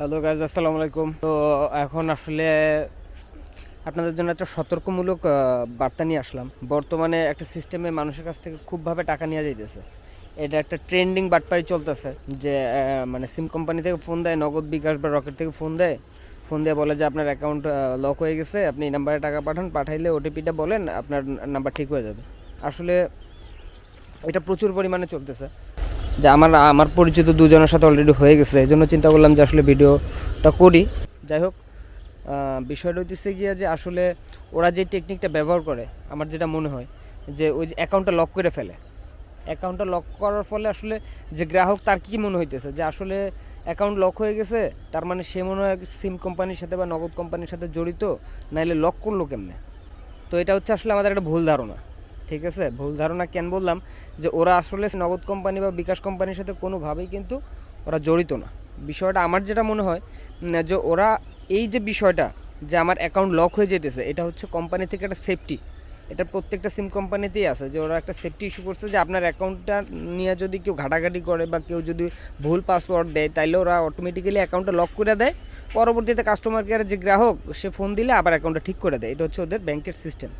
Hello guys আসসালামু আলাইকুম। তো এখন আসলে আপনাদের জন্য একটা সতর্কমূলক বার্তা নিয়ে আসলাম। বর্তমানে একটা সিস্টেমে মানুষের কাছ থেকে খুবভাবে টাকা নিয়ে যাইতেছে। এটা একটা ট্রেন্ডিং বাটপারি চলতেছে যে মানে সিম কোম্পানি থেকে ফোন দেয়, নগদ বিকাশ বা রকেট থেকে ফোন দেয়। ফোন দিয়ে বলে যে, আপনার অ্যাকাউন্ট লক হয়ে গেছে, আপনি এই নাম্বারে টাকা পাঠান, পাঠাইলে ওটিপিটা বলেন, আপনার নাম্বার ঠিক হয়ে যাবে। আসলে এটা প্রচুর পরিমাণে চলতেছে। যে আমার আমার পরিচিত দুজনের সাথে অলরেডি হয়ে গেছে, এই জন্য চিন্তা করলাম যে আসলে ভিডিওটা করি। যাই হোক বিষয়টা হইতেছে গিয়ে যে আসলে ওরা যে টেকনিকটা ব্যবহার করে, আমার যেটা মনে হয়, যে ওই যে অ্যাকাউন্টটা লক করে ফেলে। অ্যাকাউন্টটা লক করার ফলে আসলে যে গ্রাহক, তার কি মনে হইতেছে? যে আসলে অ্যাকাউন্ট লক হয়ে গেছে, তার মানে সে মনে হয় সিম কোম্পানির সাথে বা নগদ কোম্পানির সাথে জড়িত, নাইলে লক করল কেমনে? তো এটা হচ্ছে আসলে আমাদের একটা ভুল ধারণা। ঠিক আছে? ভুল ধারণা কেন বললাম? যে ওরা আসলে নগদ কোম্পানি বা বিকাশ কোম্পানির সাথে কোনোভাবেই কিন্তু ওরা জড়িত না। বিষয়টা আমার যেটা মনে হয় যে ওরা এই যে বিষয়টা, যে আমার অ্যাকাউন্ট লক হয়ে যেতেছে, এটা হচ্ছে কোম্পানি থেকে একটা সেফটি এটা প্রত্যেকটা সিম কোম্পানিতেই আছে, যে ওরা একটা সেফটি ইস্যু করছে যে আপনার অ্যাকাউন্টটা নিয়ে যদি কেউ ঘাটাঘাটি করে বা কেউ যদি ভুল পাসওয়ার্ড দেয়, তাইলে ওরা অটোমেটিক্যালি অ্যাকাউন্টটা লক করে দেয়। পরবর্তীতে কাস্টমার কেয়ারের যে গ্রাহক, সে ফোন দিলে আবার অ্যাকাউন্টটা ঠিক করে দেয়। এটা হচ্ছে ওদের ব্যাংকের সিস্টেম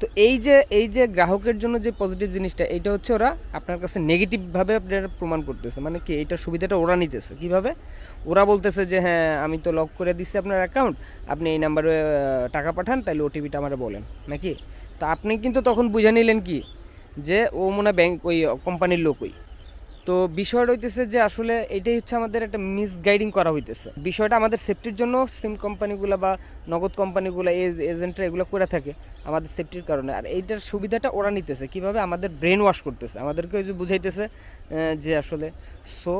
তো এই যে এই যে গ্রাহকের জন্য যে পজিটিভ জিনিসটা, এইটা হচ্ছে ওরা আপনার কাছে নেগেটিভভাবে আপনারা প্রমাণ করতেছে। মানে কি এইটার সুবিধাটা ওরা নিতেছে। কীভাবে? ওরা বলতেছে যে হ্যাঁ আমি তো লক করে দিচ্ছি আপনার অ্যাকাউন্ট আপনি এই নাম্বারে টাকা পাঠান তাহলে ওটিপিটা আমার বলেন। নাকি? তো আপনি কিন্তু তখন বুঝে নিলেন কি? যে ও মনে ব্যাংক ওই কোম্পানির লোক ওই তো বিষয়টা হইতেছে যে আসলে এটাই হচ্ছে আমাদের একটা মিসগাইডিং করা হইতেছে। বিষয়টা আমাদের সেফটির জন্য সিম কোম্পানিগুলো বা নগদ কোম্পানিগুলো এজেন্টরা এগুলো করে থাকে আমাদের সেফটির কারণে। আর এইটার সুবিধাটা ওরা নিতেছে, কীভাবে আমাদের ব্রেন ওয়াশ করতেছে। আমাদেরকে ওই যে বুঝাইতেছে যে আসলে সো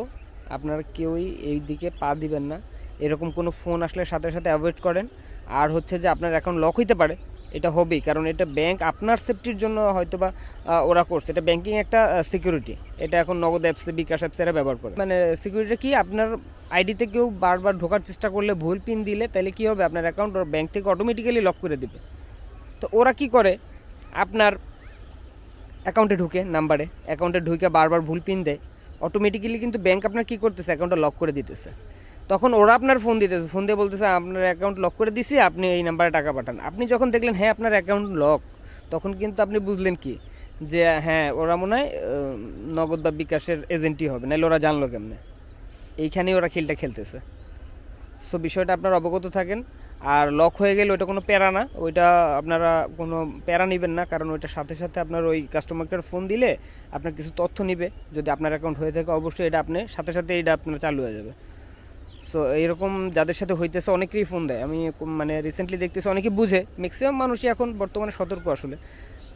আপনারা কেউই এই দিকে পা দিবেন না। এরকম কোনো ফোন আসলে সাথে সাথে অ্যাভয়েড করেন। আর হচ্ছে যে আপনার অ্যাকাউন্ট লক হইতে পারে। এটা হবেই, কারণ এটা ব্যাংক আপনার সেফটির জন্য হয়তো বা ওরা করছে। এটা ব্যাংকিং একটা সিকিউরিটি এটা এখন নগদ অ্যাপস বিকাশ অ্যাপস এরা ব্যবহার করে। মানে সিকিউরিটি কি, আপনার আইডিতে কেউ বারবার ঢোকার চেষ্টা করলে ভুল পিন দিলে, তাহলে কি হবে? আপনার অ্যাকাউন্ট ব্যাংক থেকে অটোমেটিক্যালি লক করে দিবে। তো ওরা কি করে? আপনার অ্যাকাউন্টে ঢুকে নাম্বারে অ্যাকাউন্টে ঢুকে বারবার ভুল পিন দেয়। অটোমেটিক্যালি কিন্তু ব্যাংক আপনার কি করতেছে? অ্যাকাউন্টটা লক করে দিতেছে। তখন ওরা আপনার ফোন দিতেছে। ফোন দিয়ে বলতেছে, আপনার অ্যাকাউন্ট লক করে দিছি, আপনি এই নাম্বারে টাকা পাঠান। আপনি যখন দেখলেন হ্যাঁ আপনার অ্যাকাউন্ট লক তখন কিন্তু আপনি বুঝলেন কি? যে হ্যাঁ ওরা মনে হয় নগদ বা বিকাশের এজেন্টই হবে, নাহলে ওরা জানলো কেমনে? এইখানেই ওরা খেলটা খেলতেছে। সো বিষয়টা আপনার অবগত থাকেন। আর লক হয়ে গেলে ওইটা কোনো প্যারা না। ওইটা আপনারা কোনো প্যারা নেবেন না, কারণ ওইটার সাথে সাথে আপনার ওই কাস্টমার কেয়ার ফোন দিলে আপনার কিছু তথ্য নিবে। যদি আপনার অ্যাকাউন্ট হয়ে থাকে, অবশ্যই এটা আপনি, সাথে সাথে এটা আপনার চালু হয়ে যাবে। সো এরকম যাদের সাথে হইতেছে অনেকেই ফোন দেয়। আমি মানে রিসেন্টলি দেখতেছি অনেকে বুঝে। ম্যাক্সিমাম মানুষই এখন বর্তমানে সতর্ক আসলে।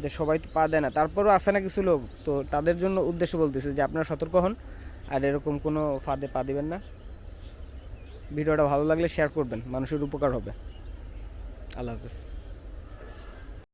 যে সবাই তো পা দেয় না। তারপরও আসে না কিছু লোক। তো তাদের জন্য উদ্দেশ্য বলতেছে যে আপনারা সতর্ক হন। আর এরকম কোনো ফাঁদে পা দেবেন না। ভিডিওটা ভালো লাগলে শেয়ার করবেন। মানুষের উপকার হবে। আল্লাহ হাফেজ।